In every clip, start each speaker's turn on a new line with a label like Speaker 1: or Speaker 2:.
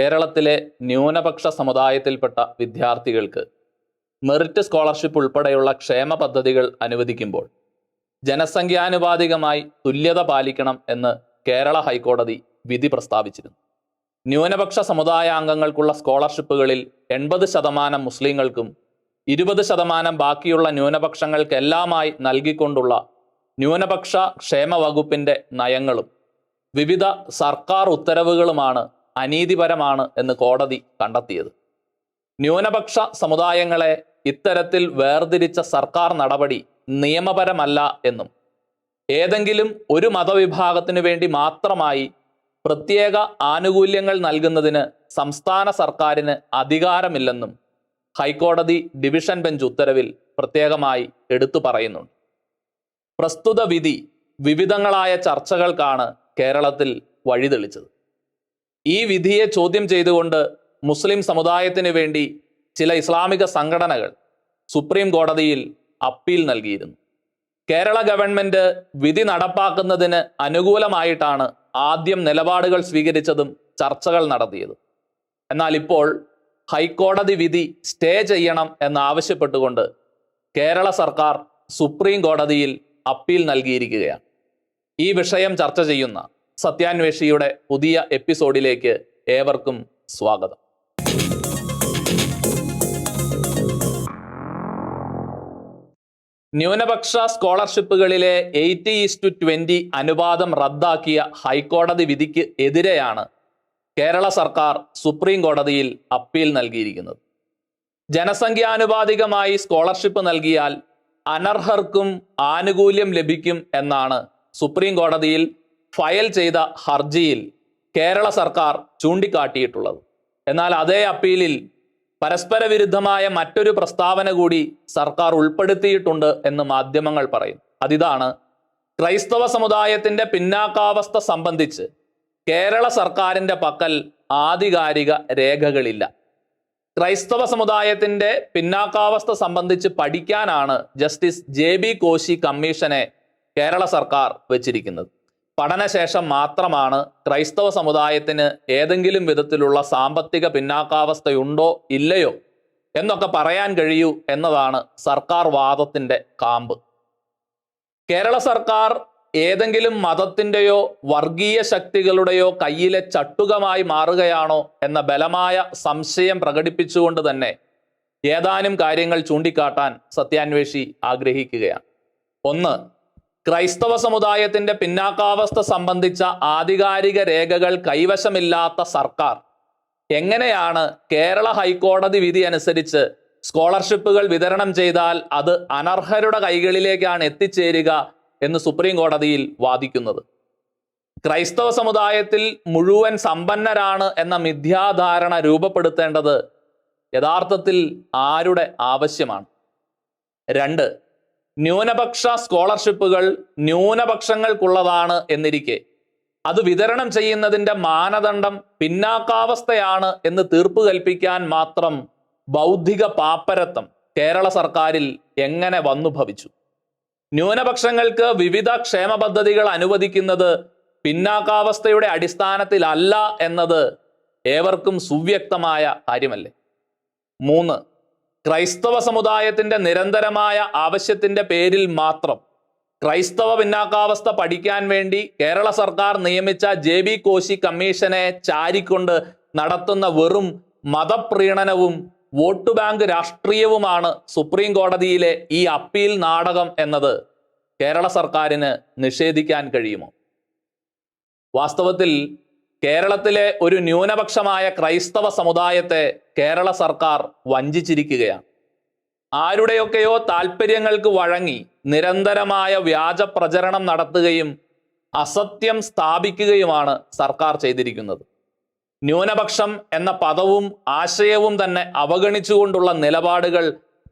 Speaker 1: കേരളത്തിലെ ന്യൂനപക്ഷ സമുദായത്തിൽപ്പെട്ട വിദ്യാർത്ഥികൾക്ക് മെറിറ്റ് സ്കോളർഷിപ്പ് ഉൾപ്പെടെയുള്ള ക്ഷേമ പദ്ധതികൾ അനുവദിക്കുമ്പോൾ ജനസംഖ്യാനുപാതികമായി തുല്യത പാലിക്കണം എന്ന് കേരള ഹൈക്കോടതി വിധി പ്രസ്താവിച്ചിരുന്നു. ന്യൂനപക്ഷ സമുദായാംഗങ്ങൾക്കുള്ള സ്കോളർഷിപ്പുകളിൽ എൺപത് ശതമാനം മുസ്ലിങ്ങൾക്കും ഇരുപത് ശതമാനം ബാക്കിയുള്ള ന്യൂനപക്ഷങ്ങൾക്കെല്ലാമായി നൽകിക്കൊണ്ടുള്ള ന്യൂനപക്ഷ ക്ഷേമ വകുപ്പിന്റെ നയങ്ങളും വിവിധ സർക്കാർ ഉത്തരവുകളുമാണ് അനീതിപരമാണ് എന്ന് കോടതി കണ്ടെത്തിയത്. ന്യൂനപക്ഷ സമുദായങ്ങളെ ഇത്തരത്തിൽ വേർതിരിച്ച സർക്കാർ നടപടി നിയമപരമല്ല എന്നും ഏതെങ്കിലും ഒരു മതവിഭാഗത്തിനു വേണ്ടി മാത്രമായി പ്രത്യേക ആനുകൂല്യങ്ങൾ നൽകുന്നതിന് സംസ്ഥാന സർക്കാരിന് അധികാരമില്ലെന്നും ഹൈക്കോടതി ഡിവിഷൻ ബെഞ്ച് ഉത്തരവിൽ പ്രത്യേകമായി എടുത്തു പറയുന്നുണ്ട്. പ്രസ്തുത വിധി വിവിധങ്ങളായ ചർച്ചകൾക്കാണ് കേരളത്തിൽ വഴിതെളിച്ചത്. ഈ വിധിയെ ചോദ്യം ചെയ്തുകൊണ്ട് മുസ്ലിം സമുദായത്തിന് വേണ്ടി ചില ഇസ്ലാമിക സംഘടനകൾ സുപ്രീം കോടതിയിൽ അപ്പീൽ നൽകിയിരുന്നു. കേരള ഗവൺമെന്റ് വിധി നടപ്പാക്കുന്നതിന് അനുകൂലമായിട്ടാണ് ആദ്യം നിലപാടുകൾ സ്വീകരിച്ചതും ചർച്ചകൾ നടത്തിയതും. എന്നാൽ ഇപ്പോൾ ഹൈക്കോടതി വിധി സ്റ്റേ ചെയ്യണം എന്നാവശ്യപ്പെട്ടുകൊണ്ട് കേരള സർക്കാർ സുപ്രീം കോടതിയിൽ അപ്പീൽ നൽകിയിരിക്കുകയാണ്. ഈ വിഷയം ചർച്ച ചെയ്യുന്ന സത്യാന്വേഷിയുടെ പുതിയ എപ്പിസോഡിലേക്ക് ഏവർക്കും സ്വാഗതം. ന്യൂനപക്ഷ സ്കോളർഷിപ്പുകളിലെ എയ്റ്റി ഈസ് ടു ട്വന്റി അനുപാതം റദ്ദാക്കിയ ഹൈക്കോടതി വിധിക്ക് എതിരെയാണ് കേരള സർക്കാർ സുപ്രീം കോടതിയിൽ അപ്പീൽ നൽകിയിരിക്കുന്നത്. ജനസംഖ്യാനുപാതികമായി സ്കോളർഷിപ്പ് നൽകിയാൽ അനർഹർക്കും ആനുകൂല്യം ലഭിക്കും എന്നാണ് സുപ്രീം കോടതിയിൽ ഫയൽ ചെയ്ത ഹർജിയിൽ കേരള സർക്കാർ ചൂണ്ടിക്കാട്ടിയിട്ടുള്ളത്. എന്നാൽ അതേ അപ്പീലിൽ പരസ്പര വിരുദ്ധമായ മറ്റൊരു പ്രസ്താവന കൂടി സർക്കാർ ഉൾപ്പെടുത്തിയിട്ടുണ്ട് എന്ന് മാധ്യമങ്ങൾ പറയും അതിതാണ് ക്രൈസ്തവ സമുദായത്തിന്റെ പിന്നാക്കാവസ്ഥ സംബന്ധിച്ച് കേരള സർക്കാരിന്റെ പക്കൽ ആധികാരിക രേഖകളില്ല. ക്രൈസ്തവ സമുദായത്തിന്റെ പിന്നാക്കാവസ്ഥ സംബന്ധിച്ച് പഠിക്കാനാണ് ജസ്റ്റിസ് ജെ ബി കോശി കമ്മീഷനെ കേരള സർക്കാർ വെച്ചിരിക്കുന്നത്. പഠനശേഷം മാത്രമാണ് ക്രൈസ്തവ സമുദായത്തിന് ഏതെങ്കിലും വിധത്തിലുള്ള സാമ്പത്തിക പിന്നാക്കാവസ്ഥയുണ്ടോ ഇല്ലയോ എന്നൊക്കെ പറയാൻ കഴിയൂ എന്നതാണ് സർക്കാർ വാദത്തിന്റെ കാമ്പ്. കേരള സർക്കാർ ഏതെങ്കിലും മതത്തിന്റെയോ വർഗീയ ശക്തികളുടെയോ കയ്യിലെ ചട്ടുകമായി മാറുകയാണോ എന്ന ബലമായ സംശയം പ്രകടിപ്പിച്ചുകൊണ്ട് തന്നെ ഏതാനും കാര്യങ്ങൾ ചൂണ്ടിക്കാട്ടാൻ സത്യാന്വേഷി ആഗ്രഹിക്കുകയാണ്. ഒന്ന് ക്രൈസ്തവ സമുദായത്തിന്റെ പിന്നാക്കാവസ്ഥ സംബന്ധിച്ച ആധികാരിക രേഖകൾ കൈവശമില്ലാത്ത സർക്കാർ. എങ്ങനെയാണ് കേരള ഹൈക്കോടതി വിധി അനുസരിച്ച് സ്കോളർഷിപ്പുകൾ വിതരണം ചെയ്താൽ അത് അനർഹരുടെ കൈകളിലേക്കാണ് എത്തിച്ചേരുക എന്ന് സുപ്രീം കോടതിയിൽ വാദിക്കുന്നത്? ക്രൈസ്തവ സമുദായത്തിൽ മുഴുവൻ സമ്പന്നരാണ് എന്ന മിഥ്യാധാരണ രൂപപ്പെടുത്തേണ്ടത് യഥാർത്ഥത്തിൽ ആരുടെ ആവശ്യമാണ്? രണ്ട് ന്യൂനപക്ഷ സ്കോളർഷിപ്പുകൾ ന്യൂനപക്ഷങ്ങൾക്കുള്ളതാണ് എന്നിരിക്കെ. അത് വിതരണം ചെയ്യുന്നതിന്റെ മാനദണ്ഡം പിന്നാക്കാവസ്ഥയാണ് എന്ന് തീർപ്പ് കൽപ്പിക്കാൻ മാത്രം ബൗദ്ധിക പാപ്പരത്വം കേരള സർക്കാരിൽ എങ്ങനെ വന്നു ഭവിച്ചു? ന്യൂനപക്ഷങ്ങൾക്ക് വിവിധ ക്ഷേമ പദ്ധതികൾ അനുവദിക്കുന്നത് പിന്നാക്കാവസ്ഥയുടെ അടിസ്ഥാനത്തിലല്ല എന്നത് ഏവർക്കും സുവ്യക്തമായ കാര്യമല്ലേ? മൂന്ന് ക്രൈസ്തവ സമുദായത്തിന്റെ നിരന്തരമായ ആവശ്യത്തിന്റെ പേരിൽ മാത്രം ക്രൈസ്തവ പിന്നാക്കാവസ്ഥ പഠിക്കാൻ വേണ്ടി കേരള സർക്കാർ നിയമിച്ച ജെ ബി കോശി കമ്മീഷനെ ചാരിക്കൊണ്ട് നടത്തുന്ന വെറും മതപ്രീണനവും വോട്ട് ബാങ്ക് രാഷ്ട്രീയവുമാണ് സുപ്രീം കോടതിയിലെ ഈ അപ്പീൽ നാടകം എന്നത്. കേരള സർക്കാരിന് നിഷേധിക്കാൻ കഴിയുമോ? വാസ്തവത്തിൽ കേരളത്തിലെ ഒരു ന്യൂനപക്ഷമായ ക്രൈസ്തവ സമുദായത്തെ കേരള സർക്കാർ വഞ്ചിച്ചിരിക്കുകയാണ്. ആരുടെയൊക്കെയോ താല്പര്യങ്ങൾക്ക് വഴങ്ങി നിരന്തരമായ വ്യാജ പ്രചരണം നടത്തുകയും അസത്യം സ്ഥാപിക്കുകയുമാണ് സർക്കാർ ചെയ്തിരിക്കുന്നത്. ന്യൂനപക്ഷം എന്ന പദവും ആശയവും തന്നെ അവഗണിച്ചുകൊണ്ടുള്ള നിലപാടുകൾ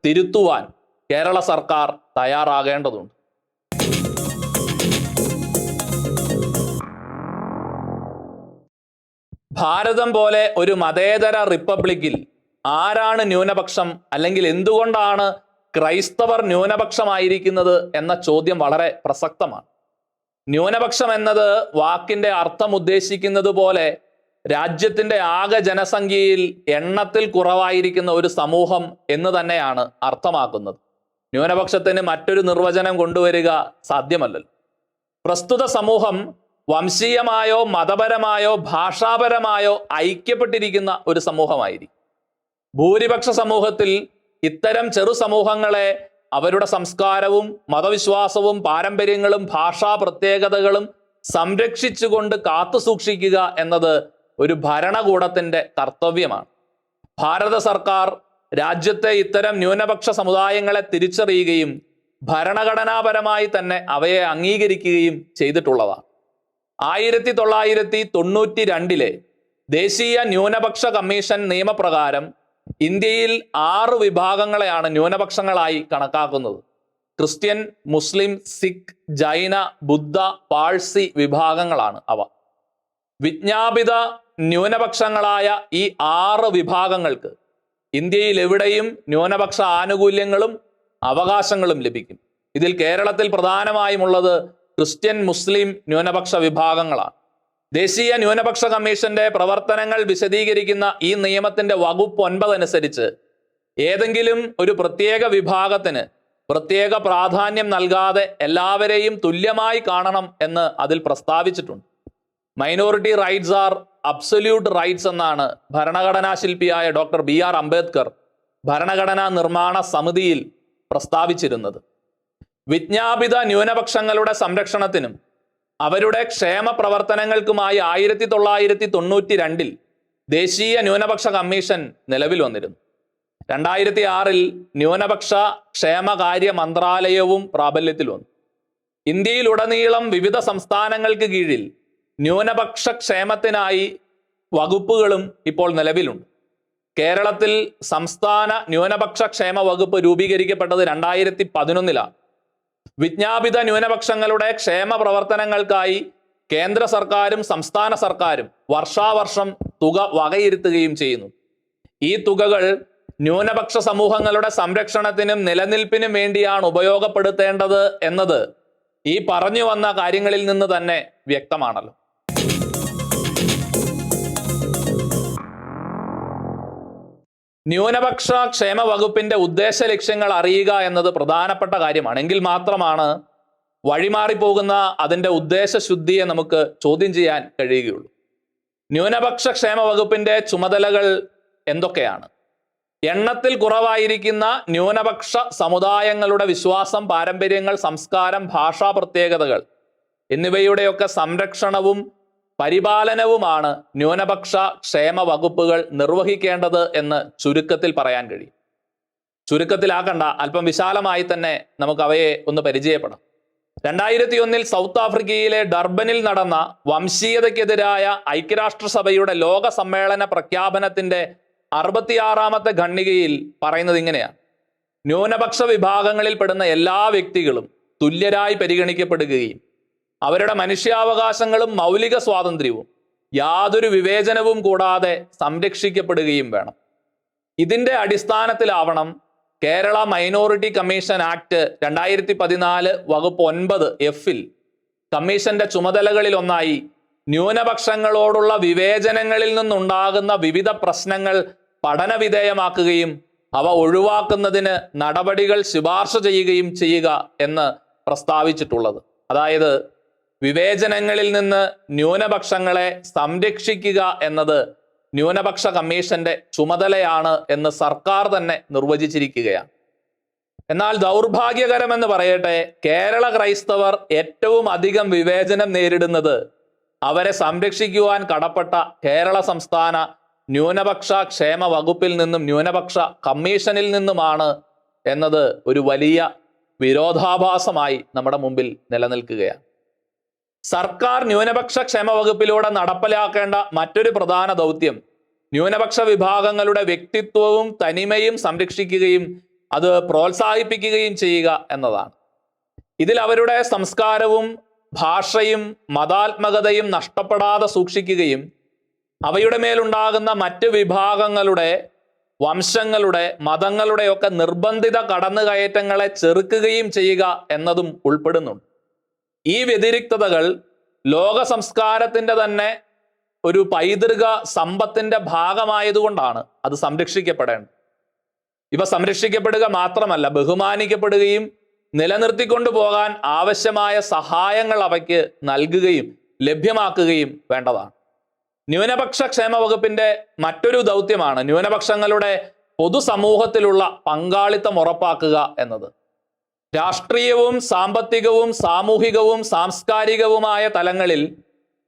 Speaker 1: തിരുത്തുവാൻ കേരള സർക്കാർ തയ്യാറാകേണ്ടതുണ്ട്. ഭാരതം പോലെ ഒരു മതേതര റിപ്പബ്ലിക്കിൽ ആരാണ് ന്യൂനപക്ഷം അല്ലെങ്കിൽ എന്തുകൊണ്ടാണ് ക്രൈസ്തവർ ന്യൂനപക്ഷമായിരിക്കുന്നത് എന്ന ചോദ്യം വളരെ പ്രസക്തമാണ്. ന്യൂനപക്ഷം എന്നത് വാക്കിന്റെ അർത്ഥം ഉദ്ദേശിക്കുന്നത് പോലെ രാജ്യത്തിന്റെ ആകെ ജനസംഖ്യയിൽ എണ്ണത്തിൽ കുറവായിരിക്കുന്ന ഒരു സമൂഹം എന്ന് തന്നെയാണ് അർത്ഥമാക്കുന്നത്. ന്യൂനപക്ഷത്തിന് മറ്റൊരു നിർവചനം കൊണ്ടുവരിക സാധ്യമല്ലല്ലോ. പ്രസ്തുത സമൂഹം വംശീയമായോ മതപരമായോ ഭാഷാപരമായോ ഐക്യപ്പെട്ടിരിക്കുന്ന ഒരു സമൂഹമായിരിക്കും. ഭൂരിപക്ഷ സമൂഹത്തിൽ ഇത്തരം ചെറു സമൂഹങ്ങളെ അവരുടെ സംസ്കാരവും മതവിശ്വാസവും പാരമ്പര്യങ്ങളും ഭാഷാ പ്രത്യേകതകളും സംരക്ഷിച്ചുകൊണ്ട് കാത്തു സൂക്ഷിക്കുക എന്നത് ഒരു ഭരണകൂടത്തിന്റെ കർത്തവ്യമാണ്. ഭാരത സർക്കാർ രാജ്യത്തെ ഇത്തരം ന്യൂനപക്ഷ സമുദായങ്ങളെ തിരിച്ചറിയുകയും ഭരണഘടനാപരമായി തന്നെ അവയെ അംഗീകരിക്കുകയും ചെയ്തിട്ടുള്ളതാണ്. ആയിരത്തി തൊള്ളായിരത്തി തൊണ്ണൂറ്റി രണ്ടിലെ ദേശീയ ന്യൂനപക്ഷ കമ്മീഷൻ നിയമപ്രകാരം ഇന്ത്യയിൽ ആറ് വിഭാഗങ്ങളെയാണ് ന്യൂനപക്ഷങ്ങളായി കണക്കാക്കുന്നത്. ക്രിസ്ത്യൻ മുസ്ലിം സിഖ് ജൈന ബുദ്ധ പാഴ്സി വിഭാഗങ്ങളാണ് അവ. വിജ്ഞാപിത ന്യൂനപക്ഷങ്ങളായ ഈ ആറ് വിഭാഗങ്ങൾക്ക് ഇന്ത്യയിൽ എവിടെയും ന്യൂനപക്ഷ ആനുകൂല്യങ്ങളും അവകാശങ്ങളും ലഭിക്കും. ഇതിൽ കേരളത്തിൽ പ്രധാനമായും ഉള്ളത് ക്രിസ്ത്യൻ മുസ്ലിം ന്യൂനപക്ഷ വിഭാഗങ്ങളാണ്. ദേശീയ ന്യൂനപക്ഷ കമ്മീഷന്റെ പ്രവർത്തനങ്ങൾ വിശദീകരിക്കുന്ന ഈ നിയമത്തിന്റെ വകുപ്പ് ഒൻപത് അനുസരിച്ച് ഏതെങ്കിലും ഒരു പ്രത്യേക വിഭാഗത്തിന് പ്രത്യേക പ്രാധാന്യം നൽകാതെ എല്ലാവരെയും തുല്യമായി കാണണം എന്ന് അതിൽ പ്രസ്താവിച്ചിട്ടുണ്ട്. Minority rights are absolute rights എന്നാണ് ഭരണഘടനാ ശില്പിയായ ഡോക്ടർ ബി ആർ അംബേദ്കർ ഭരണഘടനാ നിർമ്മാണ സമിതിയിൽ പ്രസ്താവിച്ചിരുന്നത്. വിജ്ഞാപിത ന്യൂനപക്ഷങ്ങളുടെ സംരക്ഷണത്തിനും അവരുടെ ക്ഷേമ പ്രവർത്തനങ്ങൾക്കുമായി ആയിരത്തി തൊള്ളായിരത്തി തൊണ്ണൂറ്റി രണ്ടിൽ ദേശീയ ന്യൂനപക്ഷ കമ്മീഷൻ നിലവിൽ വന്നിരുന്നു. രണ്ടായിരത്തി ആറിൽ ന്യൂനപക്ഷ ക്ഷേമകാര്യ മന്ത്രാലയവും പ്രാബല്യത്തിൽ വന്നു. ഇന്ത്യയിലുടനീളം വിവിധ സംസ്ഥാനങ്ങൾക്ക് കീഴിൽ ന്യൂനപക്ഷ ക്ഷേമത്തിനായി വകുപ്പുകളും ഇപ്പോൾ നിലവിലുണ്ട്. കേരളത്തിൽ സംസ്ഥാന ന്യൂനപക്ഷ ക്ഷേമ വകുപ്പ് രൂപീകരിക്കപ്പെട്ടത് രണ്ടായിരത്തി പതിനൊന്നിലാണ് വിജ്ഞാപിത ന്യൂനപക്ഷങ്ങളുടെ ക്ഷേമ പ്രവർത്തനങ്ങൾക്കായി കേന്ദ്ര സർക്കാരും സംസ്ഥാന സർക്കാരും വർഷാവർഷം തുക വകയിരുത്തുകയും ചെയ്യുന്നു. ഈ തുകകൾ ന്യൂനപക്ഷ സമൂഹങ്ങളുടെ സംരക്ഷണത്തിനും നിലനിൽപ്പിനും വേണ്ടിയാണ് ഉപയോഗപ്പെടുത്തേണ്ടത് എന്നത് ഈ പറഞ്ഞു വന്ന കാര്യങ്ങളിൽ നിന്ന് തന്നെ വ്യക്തമാണല്ലോ. ന്യൂനപക്ഷ ക്ഷേമ വകുപ്പിന്റെ ഉദ്ദേശ ലക്ഷ്യങ്ങൾ അറിയുക എന്നത് പ്രധാനപ്പെട്ട കാര്യമാണ്. എങ്കിൽ മാത്രമാണ് വഴിമാറിപ്പോകുന്ന അതിന്റെ ഉദ്ദേശശുദ്ധിയെ നമുക്ക് ചോദ്യം ചെയ്യാൻ കഴിയുകയുള്ളൂ. ന്യൂനപക്ഷ ക്ഷേമ വകുപ്പിന്റെ ചുമതലകൾ എന്തൊക്കെയാണ്? എണ്ണത്തിൽ കുറവായിരിക്കുന്ന ന്യൂനപക്ഷ സമുദായങ്ങളുടെ വിശ്വാസം പാരമ്പര്യങ്ങൾ സംസ്കാരം ഭാഷാ പ്രത്യേകതകൾ എന്നിവയുടെയൊക്കെ സംരക്ഷണവും പരിപാലനവുമാണ് ന്യൂനപക്ഷ ക്ഷേമ വകുപ്പുകൾ നിർവഹിക്കേണ്ടത് എന്ന് ചുരുക്കത്തിൽ പറയാൻ കഴിയും. ചുരുക്കത്തിലാക്കണ്ട അല്പം വിശാലമായി തന്നെ നമുക്ക് അവയെ ഒന്ന് പരിചയപ്പെടാം. രണ്ടായിരത്തി ഒന്നിൽ സൗത്ത് ആഫ്രിക്കയിലെ ഡർബനിൽ നടന്ന വംശീയതയ്ക്കെതിരായ ഐക്യരാഷ്ട്രസഭയുടെ ലോക സമ്മേളന പ്രഖ്യാപനത്തിന്റെ അറുപത്തിയാറാമത്തെ ഖണ്ഡികയിൽ പറയുന്നത് ഇങ്ങനെയാണ്. ന്യൂനപക്ഷ വിഭാഗങ്ങളിൽ പെടുന്ന എല്ലാ വ്യക്തികളും തുല്യരായി പരിഗണിക്കപ്പെടുകയും അവരുടെ മനുഷ്യാവകാശങ്ങളും മൗലിക സ്വാതന്ത്ര്യവും യാതൊരു വിവേചനവും കൂടാതെ സംരക്ഷിക്കപ്പെടുകയും വേണം. ഇതിന്റെ അടിസ്ഥാനത്തിലാവണം കേരള മൈനോറിറ്റി കമ്മീഷൻ ആക്ട് രണ്ടായിരത്തി പതിനാല് വകുപ്പ് ഒൻപത് എഫിൽ കമ്മീഷന്റെ ചുമതലകളിൽ ഒന്നായി ന്യൂനപക്ഷങ്ങളോടുള്ള വിവേചനങ്ങളിൽ നിന്നുണ്ടാകുന്ന വിവിധ പ്രശ്നങ്ങൾ പഠനവിധേയമാക്കുകയും അവ ഒഴിവാക്കുന്നതിന് നടപടികൾ ശുപാർശ ചെയ്യുകയും ചെയ്യുക എന്ന് പ്രസ്താവിച്ചിട്ടുള്ളത്. അതായത് വിവേചനങ്ങളിൽ നിന്ന് ന്യൂനപക്ഷങ്ങളെ സംരക്ഷിക്കുക എന്നത് ന്യൂനപക്ഷ കമ്മീഷന്റെ ചുമതലയാണ് എന്ന് സർക്കാർ തന്നെ നിർവചിച്ചിരിക്കുകയാണ്. എന്നാൽ ദൗർഭാഗ്യകരമെന്ന് പറയട്ടെ കേരള ക്രൈസ്തവർ ഏറ്റവും അധികം വിവേചനം നേരിടുന്നത് അവരെ സംരക്ഷിക്കുവാൻ കടപ്പെട്ട കേരള സംസ്ഥാന ന്യൂനപക്ഷ ക്ഷേമ വകുപ്പിൽ നിന്നും ന്യൂനപക്ഷ കമ്മീഷനിൽ നിന്നുമാണ് എന്നത് ഒരു വലിയ വിരോധാഭാസമായി നമ്മുടെ മുമ്പിൽ നിലനിൽക്കുകയാണ്. സർക്കാർ ന്യൂനപക്ഷ ക്ഷേമ വകുപ്പിലൂടെ നടപ്പിലാക്കേണ്ട മറ്റൊരു പ്രധാന ദൗത്യം. ന്യൂനപക്ഷ വിഭാഗങ്ങളുടെ വ്യക്തിത്വവും തനിമയും സംരക്ഷിക്കുകയും അത് പ്രോത്സാഹിപ്പിക്കുകയും ചെയ്യുക എന്നതാണ്. ഇതിൽ അവരുടെ സംസ്കാരവും ഭാഷയും മതാത്മകതയും നഷ്ടപ്പെടാതെ സൂക്ഷിക്കുകയും അവയുടെ മേലുണ്ടാകുന്ന മറ്റ് വിഭാഗങ്ങളുടെ വംശങ്ങളുടെ മതങ്ങളുടെയൊക്കെ നിർബന്ധിത കടന്നുകയറ്റങ്ങളെ ചെറുക്കുകയും ചെയ്യുക എന്നതും ഉൾപ്പെടുന്നുണ്ട്. ഈ വ്യതിരിക്തതകൾ ലോക സംസ്കാരത്തിന്റെ തന്നെ ഒരു പൈതൃക സമ്പത്തിന്റെ ഭാഗമായതുകൊണ്ടാണ് അത് സംരക്ഷിക്കപ്പെടേണ്ടത്. ഇവ സംരക്ഷിക്കപ്പെടുക മാത്രമല്ല ബഹുമാനിക്കപ്പെടുകയും നിലനിർത്തിക്കൊണ്ടു പോകാൻ ആവശ്യമായ സഹായങ്ങൾ അവയ്ക്ക് നൽകുകയും ലഭ്യമാക്കുകയും വേണ്ടതാണ്. ന്യൂനപക്ഷ ക്ഷേമ വകുപ്പിന്റെ മറ്റൊരു ദൗത്യമാണ് ന്യൂനപക്ഷങ്ങളുടെ പൊതുസമൂഹത്തിലുള്ള പങ്കാളിത്തം ഉറപ്പാക്കുക എന്നത്. രാഷ്ട്രീയവും സാമ്പത്തികവും സാമൂഹികവും സാംസ്കാരികവുമായ തലങ്ങളിൽ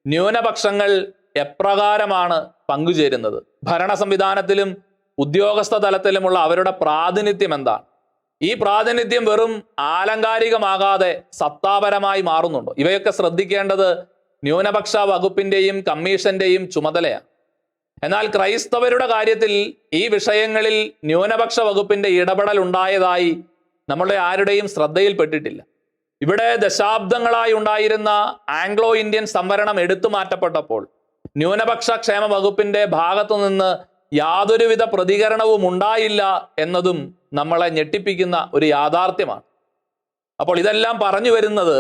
Speaker 1: ന്യൂനപക്ഷങ്ങൾ എപ്രകാരമാണ് പങ്കുചേരുന്നത്? ഭരണ സംവിധാനത്തിലും ഉദ്യോഗസ്ഥ തലത്തിലുമുള്ള അവരുടെ പ്രാതിനിധ്യം എന്താണ്? ഈ പ്രാതിനിധ്യം വെറും ആലങ്കാരികമാകാതെ സത്താപരമായി മാറുന്നുണ്ടോ? ഇവയൊക്കെ ശ്രദ്ധിക്കേണ്ടത് ന്യൂനപക്ഷ വകുപ്പിന്റെയും കമ്മീഷന്റെയും ചുമതലയാണ്. എന്നാൽ ക്രൈസ്തവരുടെ കാര്യത്തിൽ ഈ വിഷയങ്ങളിൽ ന്യൂനപക്ഷ വകുപ്പിന്റെ ഇടപെടൽ ഉണ്ടായതായി നമ്മളുടെ ആരുടെയും ശ്രദ്ധയിൽപ്പെട്ടിട്ടില്ല. ഇവിടെ ദശാബ്ദങ്ങളായി ഉണ്ടായിരുന്ന ആംഗ്ലോ ഇന്ത്യൻ സംവരണം എടുത്തു മാറ്റപ്പെട്ടപ്പോൾ ന്യൂനപക്ഷ ക്ഷേമ വകുപ്പിന്റെ ഭാഗത്തു നിന്ന് യാതൊരുവിധ പ്രതികരണവും ഉണ്ടായില്ല എന്നതും നമ്മളെ ഞെട്ടിപ്പിക്കുന്ന ഒരു യാഥാർത്ഥ്യമാണ്. അപ്പോൾ ഇതെല്ലാം പറഞ്ഞു വരുന്നത്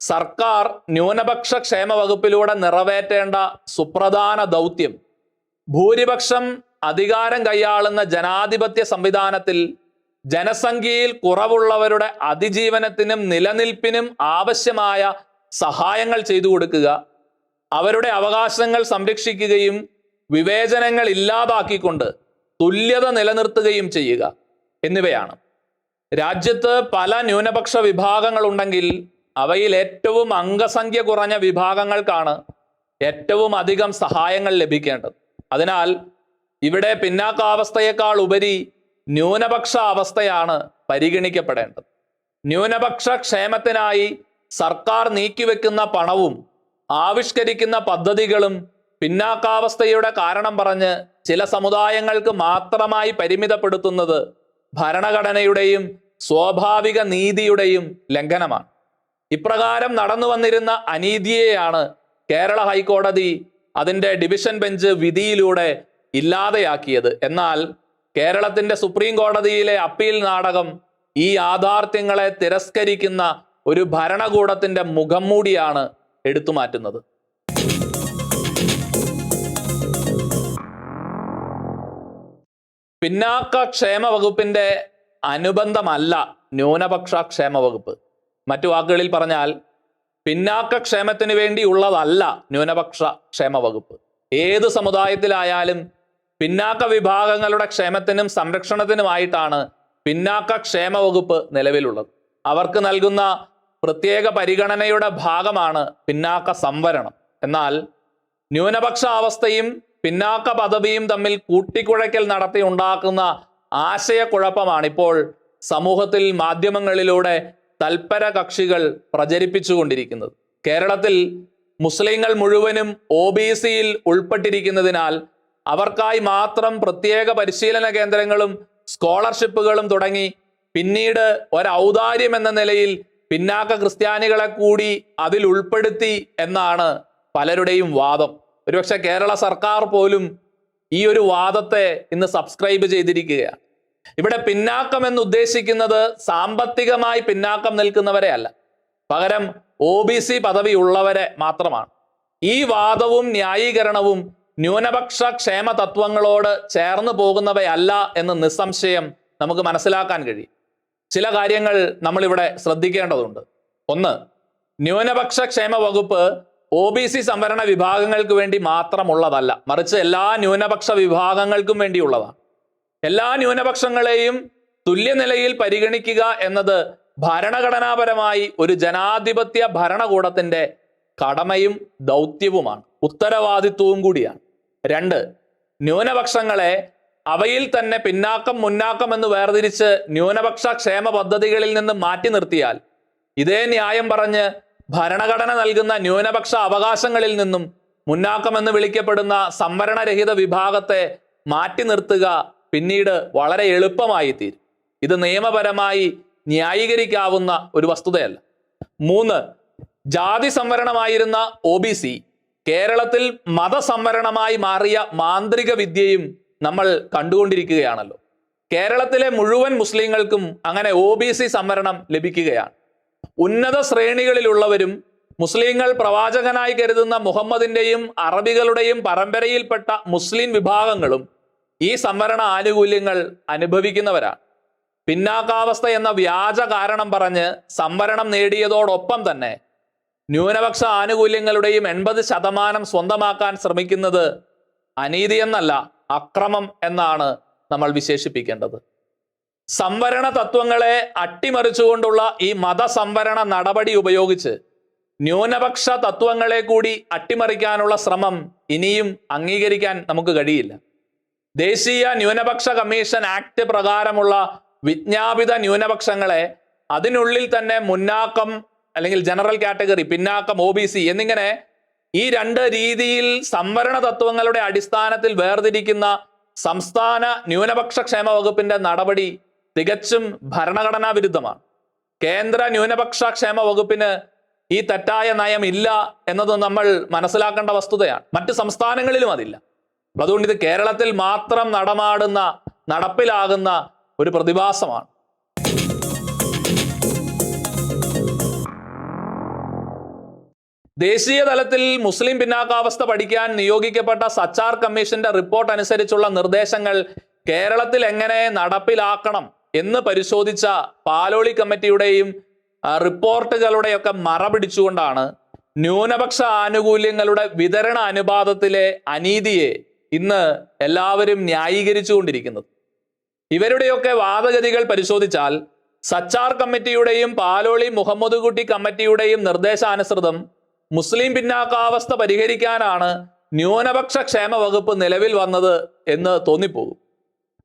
Speaker 1: സർക്കാർ ന്യൂനപക്ഷ ക്ഷേമ വകുപ്പിലൂടെ നിറവേറ്റേണ്ട സുപ്രധാന ദൗത്യം ഭൂരിപക്ഷം അധികാരം കൈയാളുന്ന ജനാധിപത്യ സംവിധാനത്തിൽ ജനസംഖ്യയിൽ കുറവുള്ളവരുടെ അതിജീവനത്തിനും നിലനിൽപ്പിനും ആവശ്യമായ സഹായങ്ങൾ ചെയ്തു കൊടുക്കുക. അവരുടെ അവകാശങ്ങൾ സംരക്ഷിക്കുകയും വിവേചനങ്ങൾ ഇല്ലാതാക്കിക്കൊണ്ട് തുല്യത നിലനിർത്തുകയും ചെയ്യുക എന്നിവയാണ്. രാജ്യത്ത് പല ന്യൂനപക്ഷ വിഭാഗങ്ങളുണ്ടെങ്കിൽ അവയിൽ ഏറ്റവും അംഗസംഖ്യ കുറഞ്ഞ വിഭാഗങ്ങൾക്കാണ് ഏറ്റവും അധികം സഹായങ്ങൾ ലഭിക്കേണ്ടത്. അതിനാൽ ഇവിടെ പിന്നാക്കാവസ്ഥയേക്കാൾ ഉപരി ന്യൂനപക്ഷ അവസ്ഥയാണ് പരിഗണിക്കപ്പെടേണ്ടത്. ന്യൂനപക്ഷ ക്ഷേമത്തിനായി സർക്കാർ നീക്കിവെക്കുന്ന പണവും ആവിഷ്കരിക്കുന്ന പദ്ധതികളും പിന്നാക്കാവസ്ഥയുടെ കാരണം പറഞ്ഞ് ചില സമുദായങ്ങൾക്ക് മാത്രമായി പരിമിതപ്പെടുത്തുന്നത് ഭരണഘടനയുടെയും സ്വാഭാവിക നീതിയുടെയും ലംഘനമാണ്. ഇപ്രകാരം നടന്നു വന്നിരുന്ന അനീതിയെയാണ് കേരള ഹൈക്കോടതി അതിന്റെ ഡിവിഷൻ ബെഞ്ച് വിധിയിലൂടെ ഇല്ലാതെയാക്കിയത്. എന്നാൽ കേരളത്തിന്റെ സുപ്രീം കോടതിയിലെ അപ്പീൽ നാടകം ഈ യാഥാർത്ഥ്യങ്ങളെ തിരസ്കരിക്കുന്ന ഒരു ഭരണകൂടത്തിന്റെ മുഖം മൂടിയാണ് എടുത്തു മാറ്റുന്നത്. പിന്നാക്ക ക്ഷേമ വകുപ്പിന്റെ അനുബന്ധമല്ല ന്യൂനപക്ഷ ക്ഷേമ വകുപ്പ്. മറ്റു വാക്കുകളിൽ പറഞ്ഞാൽ പിന്നാക്ക ക്ഷേമത്തിന് വേണ്ടിയുള്ളതല്ല ന്യൂനപക്ഷ ക്ഷേമ വകുപ്പ്. ഏത് സമുദായത്തിലായാലും പിന്നാക്ക വിഭാഗങ്ങളുടെ ക്ഷേമത്തിനും സംരക്ഷണത്തിനുമായിട്ടാണ് പിന്നാക്ക ക്ഷേമ വകുപ്പ് നിലവിലുള്ളത്. അവർക്ക് നൽകുന്ന പ്രത്യേക പരിഗണനയുടെ ഭാഗമാണ് പിന്നാക്ക സംവരണം. എന്നാൽ ന്യൂനപക്ഷ അവസ്ഥയും പിന്നാക്ക പദവിയും തമ്മിൽ കൂട്ടിക്കുഴയ്ക്കൽ നടത്തി ഉണ്ടാക്കുന്ന ആശയക്കുഴപ്പമാണിപ്പോൾ സമൂഹത്തിൽ മാധ്യമങ്ങളിലൂടെ തൽപര കക്ഷികൾ പ്രചരിപ്പിച്ചുകൊണ്ടിരിക്കുന്നത്. കേരളത്തിൽ മുസ്ലിങ്ങൾ മുഴുവനും ഒ ബി സിയിൽ ഉൾപ്പെട്ടിരിക്കുന്നതിനാൽ അവർക്കായി മാത്രം പ്രത്യേക പരിശീലന കേന്ദ്രങ്ങളും സ്കോളർഷിപ്പുകളും തുടങ്ങി. പിന്നീട് ഒരു ഔദാര്യം എന്ന നിലയിൽ പിന്നാക്ക ക്രിസ്ത്യാനികളെ കൂടി അതിൽ ഉൾപ്പെടുത്തി എന്നാണ് പലരുടെയും വാദം. ഒരുപക്ഷെ കേരള സർക്കാർ പോലും ഈ ഒരു വാദത്തെ ഇന്ന് സബ്സ്ക്രൈബ് ചെയ്തിരിക്കുകയാണ്. ഇവിടെ പിന്നാക്കം എന്ന് ഉദ്ദേശിക്കുന്നത് സാമ്പത്തികമായി പിന്നാക്കം നിൽക്കുന്നവരെ അല്ല. പകരം ഒ ബി സി പദവി ഉള്ളവരെ മാത്രമാണ്. ഈ വാദവും ന്യായീകരണവും ന്യൂനപക്ഷ ക്ഷേമ തത്വങ്ങളോട് ചേർന്ന് പോകുന്നവയല്ല എന്ന് നിസ്സംശയം നമുക്ക് മനസ്സിലാക്കാൻ കഴിയും. ചില കാര്യങ്ങൾ നമ്മളിവിടെ ശ്രദ്ധിക്കേണ്ടതുണ്ട്. ഒന്ന് ന്യൂനപക്ഷ ക്ഷേമ വകുപ്പ് ഒ ബി സി സംവരണ വിഭാഗങ്ങൾക്ക് വേണ്ടി മാത്രമുള്ളതല്ല. മറിച്ച് എല്ലാ ന്യൂനപക്ഷ വിഭാഗങ്ങൾക്കും വേണ്ടിയുള്ളതാണ്. എല്ലാ ന്യൂനപക്ഷങ്ങളെയും തുല്യനിലയിൽ പരിഗണിക്കുക എന്നത് ഭരണഘടനാപരമായി ഒരു ജനാധിപത്യ ഭരണകൂടത്തിന്റെ കടമയും ദൗത്യവുമാണ്. ഉത്തരവാദിത്വവും കൂടിയാണ്. രണ്ട് ന്യൂനപക്ഷങ്ങളെ അവയിൽ തന്നെ പിന്നാക്കം മുന്നാക്കം എന്ന് വേർതിരിച്ച് ന്യൂനപക്ഷ ക്ഷേമ പദ്ധതികളിൽ നിന്ന് മാറ്റി നിർത്തിയാൽ ഇതേ ന്യായം പറഞ്ഞ് ഭരണഘടന നൽകുന്ന ന്യൂനപക്ഷ അവകാശങ്ങളിൽ നിന്നും മുന്നാക്കം എന്ന് വിളിക്കപ്പെടുന്ന സംവരണരഹിത വിഭാഗത്തെ മാറ്റി നിർത്തുക പിന്നീട് വളരെ എളുപ്പമായി തീരും. ഇത് നിയമപരമായി ന്യായീകരിക്കാവുന്ന ഒരു വസ്തുതയല്ല. മൂന്ന് ജാതി സംവരണമായിരുന്ന ഒ ബി സി കേരളത്തിൽ മതസംവരണമായി മാറിയ മാന്ത്രിക വിദ്യയും നമ്മൾ കണ്ടുകൊണ്ടിരിക്കുകയാണല്ലോ. കേരളത്തിലെ മുഴുവൻ മുസ്ലിങ്ങൾക്കും അങ്ങനെ ഒ ബി സി സംവരണം ലഭിക്കുകയാണ്. ഉന്നത ശ്രേണികളിലുള്ളവരും മുസ്ലിങ്ങൾ പ്രവാചകനായി കരുതുന്ന മുഹമ്മദിന്റെയും അറബികളുടെയും പരമ്പരയിൽപ്പെട്ട മുസ്ലിം വിഭാഗങ്ങളും ഈ സംവരണ ആനുകൂല്യങ്ങൾ അനുഭവിക്കുന്നവരാണ്. പിന്നാക്കാവസ്ഥ എന്ന വ്യാജ കാരണം പറഞ്ഞ് സംവരണം നേടിയതോടൊപ്പം തന്നെ ന്യൂനപക്ഷ ആനുകൂല്യങ്ങളുടെയും എൺപത് ശതമാനം സ്വന്തമാക്കാൻ ശ്രമിക്കുന്നത് അനീതി എന്നല്ല അക്രമം എന്നാണ് നമ്മൾ വിശേഷിപ്പിക്കേണ്ടത്. സംവരണ തത്വങ്ങളെ അട്ടിമറിച്ചുകൊണ്ടുള്ള ഈ മതസംവരണ നടപടി ഉപയോഗിച്ച് ന്യൂനപക്ഷ തത്വങ്ങളെ കൂടി അട്ടിമറിക്കാനുള്ള ശ്രമം ഇനിയും അംഗീകരിക്കാൻ നമുക്ക് കഴിയില്ല. ദേശീയ ന്യൂനപക്ഷ കമ്മീഷൻ ആക്ട് പ്രകാരമുള്ള വിജ്ഞാപിത ന്യൂനപക്ഷങ്ങളെ അതിനുള്ളിൽ തന്നെ മുന്നാക്കം അല്ലെങ്കിൽ ജനറൽ കാറ്റഗറി പിന്നാക്കം ഒ ബി സി എന്നിങ്ങനെ ഈ രണ്ട് രീതിയിൽ സംവരണ തത്വങ്ങളുടെ അടിസ്ഥാനത്തിൽ വേർതിരിക്കുന്ന സംസ്ഥാന ന്യൂനപക്ഷ ക്ഷേമ വകുപ്പിന്റെ നടപടി തികച്ചും ഭരണഘടനാ വിരുദ്ധമാണ്. കേന്ദ്ര ന്യൂനപക്ഷ ക്ഷേമ വകുപ്പിന് ഈ തെറ്റായ നയം ഇല്ല എന്നത് നമ്മൾ മനസ്സിലാക്കേണ്ട വസ്തുതയാണ്. മറ്റ് സംസ്ഥാനങ്ങളിലും അതില്ല. അതുകൊണ്ട് ഇത് കേരളത്തിൽ മാത്രം നടമാടുന്ന നടപ്പിലാകുന്ന ഒരു പ്രതിഭാസമാണ്. ദേശീയ തലത്തിൽ മുസ്ലിം പിന്നാക്കാവസ്ഥ പഠിക്കാൻ നിയോഗിക്കപ്പെട്ട സച്ചാർ കമ്മീഷന്റെ റിപ്പോർട്ട് അനുസരിച്ചുള്ള നിർദ്ദേശങ്ങൾ കേരളത്തിൽ എങ്ങനെ നടപ്പിലാക്കണം എന്ന് പരിശോധിച്ച പാലോളി കമ്മിറ്റിയുടെയും റിപ്പോർട്ടുകളുടെയൊക്കെ മറ പിടിച്ചുകൊണ്ടാണ് ന്യൂനപക്ഷ ആനുകൂല്യങ്ങളുടെ വിതരണ അനുപാതത്തിലെ അനീതിയെ ഇന്ന് എല്ലാവരും ന്യായീകരിച്ചുകൊണ്ടിരിക്കുന്നത്. ഇവരുടെയൊക്കെ വാദഗതികൾ പരിശോധിച്ചാൽ സച്ചാർ കമ്മിറ്റിയുടെയും പാലോളി മുഹമ്മദ് കുട്ടി കമ്മിറ്റിയുടെയും നിർദ്ദേശാനുസൃതം മുസ്ലിം പിന്നാക്കാവസ്ഥ പരിഹരിക്കാനാണ് ന്യൂനപക്ഷ ക്ഷേമ വകുപ്പ് നിലവിൽ വന്നത് എന്ന് തോന്നിപ്പോകും.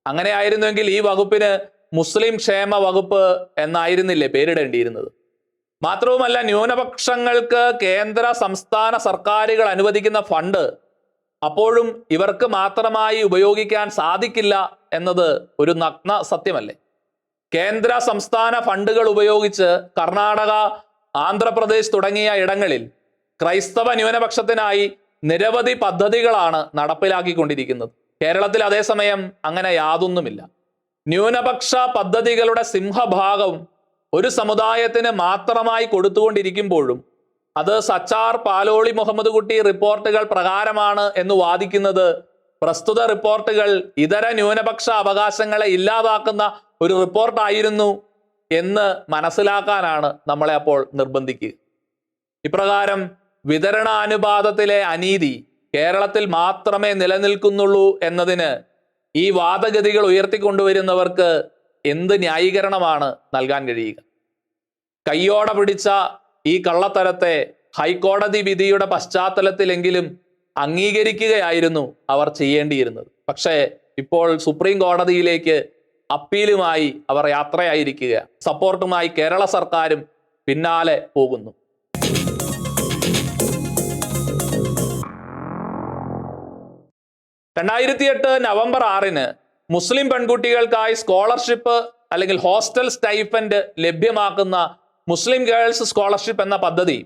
Speaker 1: അങ്ങനെയായിരുന്നുവെങ്കിൽ ഈ വകുപ്പിന് മുസ്ലിം ക്ഷേമ വകുപ്പ് എന്നായിരുന്നില്ലേ പേരിടേണ്ടിയിരുന്നത്? മാത്രവുമല്ല ന്യൂനപക്ഷങ്ങൾക്ക് കേന്ദ്ര സംസ്ഥാന സർക്കാരുകൾ അനുവദിക്കുന്ന ഫണ്ട് അപ്പോഴും ഇവർക്ക് മാത്രമായി ഉപയോഗിക്കാൻ സാധിക്കില്ല എന്നത് ഒരു നഗ്ന സത്യമല്ലേ? കേന്ദ്ര സംസ്ഥാന ഫണ്ടുകൾ ഉപയോഗിച്ച് കർണാടക ആന്ധ്രാപ്രദേശ് തുടങ്ങിയ ഇടങ്ങളിൽ ക്രൈസ്തവ ന്യൂനപക്ഷത്തിനായി നിരവധി പദ്ധതികളാണ് നടപ്പിലാക്കിക്കൊണ്ടിരിക്കുന്നത്. കേരളത്തിൽ അതേസമയം അങ്ങനെ യാതൊന്നുമില്ല. ന്യൂനപക്ഷ പദ്ധതികളുടെ സിംഹഭാഗവും ഒരു സമുദായത്തിന് മാത്രമായി കൊടുത്തുകൊണ്ടിരിക്കുമ്പോഴും അത് സച്ചാർ പാലോളി മുഹമ്മദ് കുട്ടി റിപ്പോർട്ടുകൾ പ്രകാരമാണ് എന്ന് വാദിക്കുന്നത് പ്രസ്തുത റിപ്പോർട്ടുകൾ ഇതര ന്യൂനപക്ഷ അവകാശങ്ങളെ ഇല്ലാതാക്കുന്ന ഒരു റിപ്പോർട്ടായിരുന്നു എന്ന് മനസ്സിലാക്കാനാണ് നമ്മളെ അപ്പോൾ നിർബന്ധിക്കുക. ഇപ്രകാരം വിതരണാനുപാതത്തിലെ അനീതി കേരളത്തിൽ മാത്രമേ നിലനിൽക്കുന്നുള്ളൂ എന്നതിന് ഈ വാദഗതികൾ ഉയർത്തിക്കൊണ്ടുവരുന്നവർക്ക് എന്ത് ന്യായീകരണമാണ് നൽകാൻ കഴിയുക? കയ്യോടെ പിടിച്ച ഈ കള്ളത്തരത്തെ ഹൈക്കോടതി വിധിയുടെ പശ്ചാത്തലത്തിലെങ്കിലും അംഗീകരിക്കുകയായിരുന്നു അവർ ചെയ്യേണ്ടിയിരുന്നത്. പക്ഷേ ഇപ്പോൾ സുപ്രീം കോടതിയിലേക്ക് അപ്പീലുമായി അവർ യാത്രയായിരിക്കുക സപ്പോർട്ടുമായി കേരള സർക്കാരും പിന്നാലെ പോകുന്നു. രണ്ടായിരത്തി എട്ട് നവംബർ ആറിന് മുസ്ലിം പെൺകുട്ടികൾക്കായി സ്കോളർഷിപ്പ് അല്ലെങ്കിൽ ഹോസ്റ്റൽ സ്റ്റൈഫൻഡ് ലഭ്യമാക്കുന്ന മുസ്ലിം ഗേൾസ് സ്കോളർഷിപ്പ് എന്ന പദ്ധതി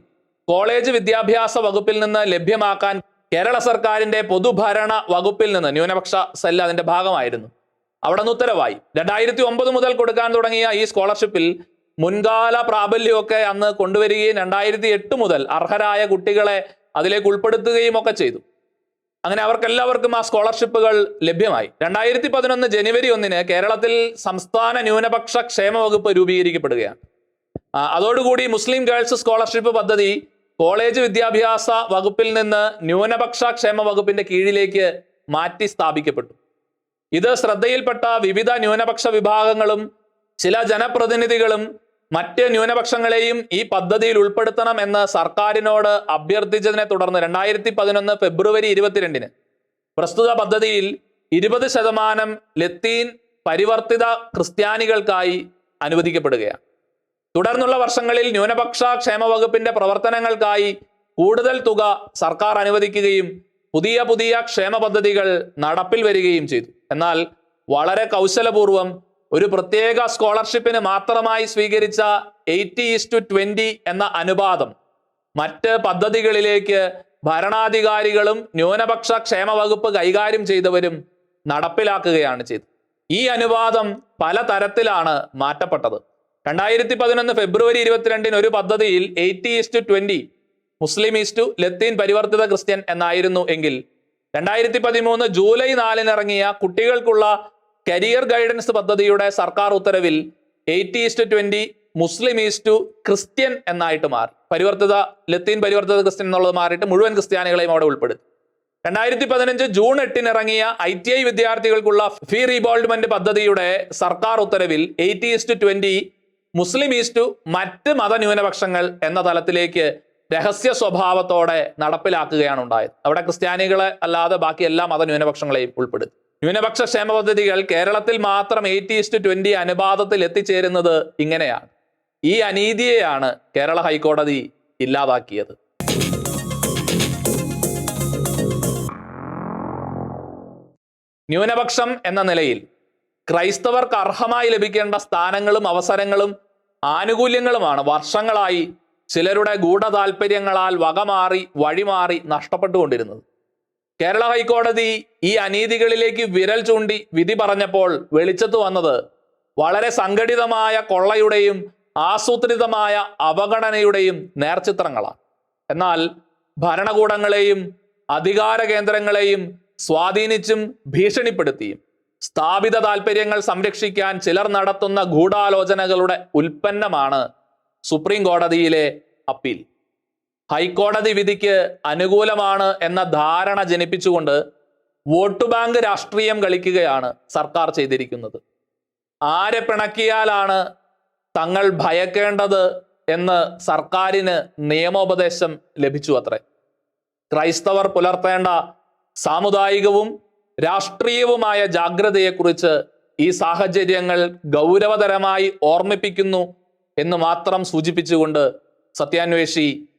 Speaker 1: കോളേജ് വിദ്യാഭ്യാസ വകുപ്പിൽ നിന്ന് ലഭ്യമാക്കാൻ കേരള സർക്കാരിന്റെ പൊതുഭരണ വകുപ്പിൽ നിന്ന് ന്യൂനപക്ഷ സെൽ അതിന്റെ ഭാഗമായിരുന്നു. അവിടെ നിന്ന് ഉത്തരവായി. രണ്ടായിരത്തി ഒമ്പത് മുതൽ കൊടുക്കാൻ തുടങ്ങിയ ഈ സ്കോളർഷിപ്പിൽ മുൻകാല പ്രാബല്യമൊക്കെ അന്ന് കൊണ്ടുവരികയും രണ്ടായിരത്തി എട്ട് മുതൽ അർഹരായ കുട്ടികളെ അതിലേക്ക് ഉൾപ്പെടുത്തുകയും ഒക്കെ ചെയ്തു. അങ്ങനെ അവർക്കെല്ലാവർക്കും ആ സ്കോളർഷിപ്പുകൾ ലഭ്യമായി. രണ്ടായിരത്തി പതിനൊന്ന് ജനുവരി ഒന്നിന് കേരളത്തിൽ സംസ്ഥാന ന്യൂനപക്ഷ ക്ഷേമ വകുപ്പ് രൂപീകരിക്കപ്പെടുകയാണ്. അതോടുകൂടി മുസ്ലിം ഗേൾസ് സ്കോളർഷിപ്പ് പദ്ധതി കോളേജ് വിദ്യാഭ്യാസ വകുപ്പിൽ നിന്ന് ന്യൂനപക്ഷ ക്ഷേമ വകുപ്പിന്റെ കീഴിലേക്ക് മാറ്റി സ്ഥാപിക്കപ്പെട്ടു. ഇത് ശ്രദ്ധയിൽപ്പെട്ട വിവിധ ന്യൂനപക്ഷ വിഭാഗങ്ങളും ചില ജനപ്രതിനിധികളും മറ്റ് ന്യൂനപക്ഷങ്ങളെയും ഈ പദ്ധതിയിൽ ഉൾപ്പെടുത്തണം എന്ന് സർക്കാരിനോട് അഭ്യർത്ഥിച്ചതിനെ തുടർന്ന് രണ്ടായിരത്തി പതിനൊന്ന് ഫെബ്രുവരി ഇരുപത്തിരണ്ടിന് പ്രസ്തുത പദ്ധതിയിൽ ഇരുപത് ശതമാനം ലത്തീൻ പരിവർത്തിത ക്രിസ്ത്യാനികൾക്കായി അനുവദിക്കപ്പെടുകയാണ്. തുടർന്നുള്ള വർഷങ്ങളിൽ ന്യൂനപക്ഷ ക്ഷേമ വകുപ്പിന്റെ പ്രവർത്തനങ്ങൾക്കായി കൂടുതൽ തുക സർക്കാർ അനുവദിക്കുകയും പുതിയ പുതിയ ക്ഷേമ പദ്ധതികൾ നടപ്പിൽ വരികയും ചെയ്തു. എന്നാൽ വളരെ കൗശലപൂർവം ഒരു പ്രത്യേക സ്കോളർഷിപ്പിന് മാത്രമായി സ്വീകരിച്ച എയ്റ്റി ഈസ് ട്വന്റി എന്ന അനുപാതം മറ്റ് പദ്ധതികളിലേക്ക് ഭരണാധികാരികളും ന്യൂനപക്ഷ ക്ഷേമ വകുപ്പ് കൈകാര്യം ചെയ്തവരും നടപ്പിലാക്കുകയാണ് ചെയ്തത്. ഈ അനുപാതം പല തരത്തിലാണ് മാറ്റപ്പെട്ടത്. രണ്ടായിരത്തി പതിനൊന്ന് ഫെബ്രുവരി ഇരുപത്തിരണ്ടിന് ഒരു പദ്ധതിയിൽ eighty is to twenty Muslim is to ലത്തീൻ പരിവർത്തിത ക്രിസ്ത്യൻ എന്നായിരുന്നു എങ്കിൽ രണ്ടായിരത്തി പതിമൂന്ന് ജൂലൈ നാലിന് ഇറങ്ങിയ കുട്ടികൾക്കുള്ള കരിയർ ഗൈഡൻസ് പദ്ധതിയുടെ സർക്കാർ ഉത്തരവിൽ eighty is to twenty Muslim is to Christian എന്നായിട്ട് മാറി. പരിവർത്തിത ലത്തീൻ പരിവർത്തിത ക്രിസ്ത്യൻ എന്നുള്ളത് മാറിയിട്ട് മുഴുവൻ ക്രിസ്ത്യാനികളെയും അവിടെ ഉൾപ്പെടുത്തി. രണ്ടായിരത്തി പതിനഞ്ച് ജൂൺ എട്ടിന് ഇറങ്ങിയ ഐ ടി ഐ വിദ്യാർത്ഥികൾക്കുള്ള ഫീ റീബോൾഡ്മെന്റ് പദ്ധതിയുടെ സർക്കാർ ഉത്തരവിൽ eighty is to twenty Muslim is to മറ്റ് മതന്യൂനപക്ഷങ്ങൾ എന്ന തലത്തിലേക്ക് രഹസ്യ സ്വഭാവത്തോടെ നടപ്പിലാക്കുകയാണ് ഉണ്ടായത്. അവിടെ ക്രിസ്ത്യാനികളെ അല്ലാതെ ബാക്കി എല്ലാ മതന്യൂനപക്ഷങ്ങളെയും ഉൾപ്പെടുത്തി. ന്യൂനപക്ഷ ക്ഷേമ പദ്ധതികൾ കേരളത്തിൽ മാത്രം എയ്റ്റി ഈസ്റ്റ് ട്വന്റി അനുപാതത്തിൽ എത്തിച്ചേരുന്നത് ഇങ്ങനെയാണ്. ഈ അനീതിയെയാണ് കേരള ഹൈക്കോടതി ഇല്ലാതാക്കിയത്. ന്യൂനപക്ഷം എന്ന നിലയിൽ ക്രൈസ്തവർക്ക് അർഹമായി ലഭിക്കേണ്ട സ്ഥാനങ്ങളും അവസരങ്ങളും ആനുകൂല്യങ്ങളുമാണ് വർഷങ്ങളായി ചിലരുടെ ഗൂഢതാൽപര്യങ്ങളാൽ വകമാറി വഴിമാറി നഷ്ടപ്പെട്ടുകൊണ്ടിരുന്നത്. കേരള ഹൈക്കോടതി ഈ അനീതികളിലേക്ക് വിരൽ ചൂണ്ടി വിധി പറഞ്ഞപ്പോൾ വെളിച്ചത്ത് വന്നത് വളരെ സംഘടിതമായ കൊള്ളയുടെയും ആസൂത്രിതമായ അവഗണനയുടെയും നേർചിത്രങ്ങളാണ്. എന്നാൽ ഭരണകൂടങ്ങളെയും അധികാര കേന്ദ്രങ്ങളെയും സ്വാധീനിച്ചും ഭീഷണിപ്പെടുത്തിയും സ്ഥാപിത താൽപ്പര്യങ്ങൾ സംരക്ഷിക്കാൻ ചിലർ നടത്തുന്ന ഗൂഢാലോചനകളുടെ ഉൽപ്പന്നമാണ് സുപ്രീം കോടതിയിലെ അപ്പീൽ. ഹൈക്കോടതി വിധിക്ക് അനുകൂലമാണ് എന്ന ധാരണ ജനിപ്പിച്ചുകൊണ്ട് വോട്ട് ബാങ്ക് രാഷ്ട്രീയം കളിക്കുകയാണ് സർക്കാർ ചെയ്തിരിക്കുന്നത്. ആരെ പിണക്കിയാലാണ് തങ്ങൾ ഭയക്കേണ്ടത് എന്ന് സർക്കാരിന് നിയമോപദേശം ലഭിച്ചു അത്രേ. ക്രൈസ്തവർ പുലർത്തേണ്ട സാമുദായികവും രാഷ്ട്രീയവുമായ ജാഗ്രതയെക്കുറിച്ച് ഈ സാഹചര്യങ്ങൾ ഗൗരവതരമായി ഓർമ്മിപ്പിക്കുന്നു എന്ന് മാത്രം സൂചിപ്പിച്ചുകൊണ്ട് സത്യാന്വേഷി